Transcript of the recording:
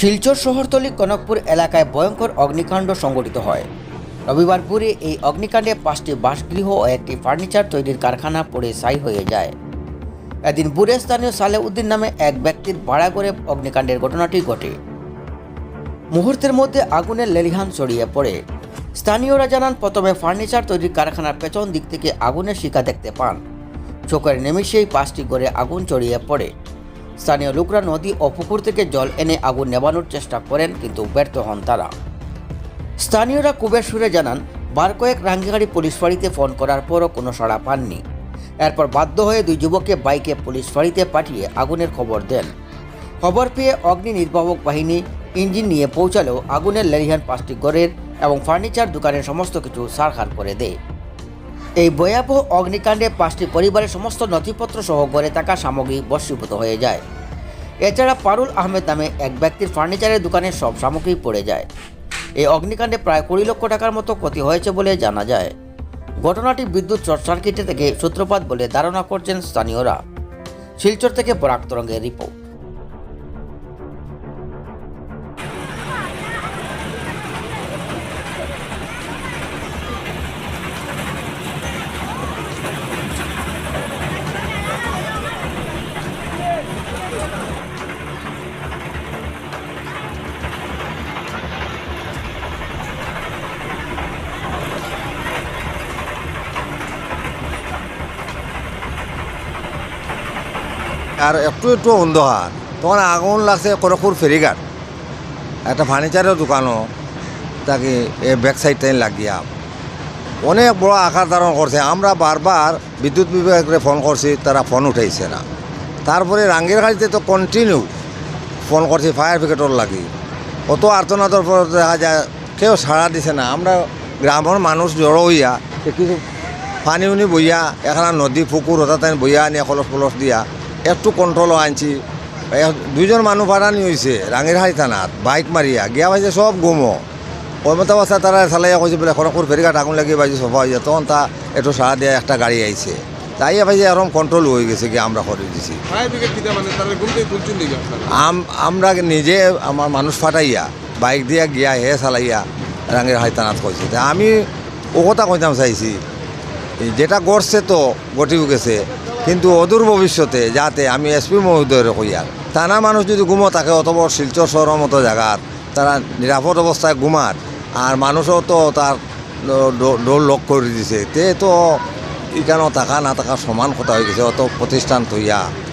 শিলচর শহরতলি কনকপুর এলাকায় ভয়ঙ্কর অগ্নিকাণ্ড সংঘটিত হয়। রবিবার ভোরে এই অগ্নিকাণ্ডে পাঁচটি বাসগৃহ ও একটি ফার্নিচার তৈরির কারখানা পড়ে ছাই হয়ে যায়। এদিন ভোরে স্থানীয় সালেউদ্দিন নামে এক ব্যক্তির ভাড়া করে অগ্নিকাণ্ডের ঘটনাটি ঘটে। মুহূর্তের মধ্যে আগুনের লেলিহান ছড়িয়ে পড়ে। স্থানীয়রা জানান, প্রথমে ফার্নিচার তৈরির কারখানার পেছন দিক থেকে আগুনের শিকা দেখতে পান। চোখের নিমিষেই পাঁচটি ঘরে আগুন ছড়িয়ে পড়ে। স্থানীয় লোকরা নদী ও পুকুর থেকে জল এনে আগুন নেবানোর চেষ্টা করেন, কিন্তু ব্যর্থ হন তারা। স্থানীয়রা কুবের সুরে জানান, বার কয়েক রাঙ্গিগাড়ি পুলিশ ফাঁড়িতে ফোন করার পরও কোনো সাড়া পাননি। এরপর বাধ্য হয়ে দুই যুবককে বাইকে পুলিশ ফাঁড়িতে পাঠিয়ে আগুনের খবর দেন। খবর পেয়ে অগ্নি নির্বাহক বাহিনী ইঞ্জিন নিয়ে পৌঁছালেও আগুনের লেরিহান পাঁচটি ঘরের এবং ফার্নিচার, দোকানের সমস্ত কিছু সারখার করে দেয়। এই ভয়াবহ অগ্নিকাণ্ডে পাঁচটি পরিবারের সমস্ত নথিপত্র সহ ঘরে থাকা সামগ্রী বর্ষীভূত হয়ে যায়। এছাড়া পারুল আহমেদ নামে এক ব্যক্তির ফার্নিচারের দোকানের সব সামগ্রী পড়ে যায়। এই অগ্নিকাণ্ডে প্রায় কুড়ি লক্ষ টাকার মতো ক্ষতি হয়েছে বলে জানা যায়। ঘটনাটি বিদ্যুৎ শর্ট সার্কিটে থেকে সূত্রপাত বলে ধারণা করছেন স্থানীয়রা। শিলচর থেকে পরাগ তরঙ্গের রিপোর্ট। আর একটু একটু অন্ধকার। তখন আগুন লাগছে করকুর ফেরিঘাট। একটা ফার্নিচারের দোকানও তাকে এ ব্যাক সাইডটাই লাগিয়া অনেক বড় আকার ধারণ করছে। আমরা বারবার বিদ্যুৎ বিভাগে ফোন করছি, তারা ফোন উঠাইছে না। তারপরে রাঙ্গের গাড়িতে তো কন্টিনিউ ফোন করছি ফায়ার ব্রিগেডর লাগি। অত আর্তনাদর পর দেখা যায়, কেউ সাড়া দিছে না। আমরা গ্রামের মানুষ জড়ো হইয়া কিছু পানি উনি বইয়া এখানে নদী, পুকুর, হঠাৎ বইয়া আনি কলস পলস দিয়া একটু কন্ট্রোল আনছি। দুইজন মানুষ ভাড়া নিয়ে হয়েছে রাঙিরহাড়ি থানাত বাইক মারিয়া গিয়া পাইছে সব গুমো। ওই মতো অবস্থা তারা চালাইয়া কৈছে বোলে খড়কুর ফেরিঘাট আগুন লাগিয়ে পাইছে সফা হয়ে যায় তখন তা একটু সাড়া দিয়ে একটা গাড়ি আইছে তাই পাইছে এরকম কন্ট্রোল হয়ে গেছে কি আমরা করে দিছি। মানে আমরা নিজে আমার মানুষ ফাটাইয়া বাইক দিয়া গিয়া হে চালাইয়া রাঙের হাইতানাত কইছে তা আমি ও কথা কইতাম চাইছি যেটা গড়ছে তো গটিও গেছে। কিন্তু অদূর ভবিষ্যতে যাতে আমি এসপি মহোদয়ের কইয়ার। তারা মানুষ যদি ঘুমো থাকে, অথবা শিলচর শহরের মতো জায়গার তারা নিরাপদ অবস্থায় ঘুমার, আর মানুষও তো তার ডোর লক করে দিছে, তে তো এখানেও থাকা না থাকা সমান কথা হয়ে গেছে, অত প্রতিষ্ঠান তৈয়া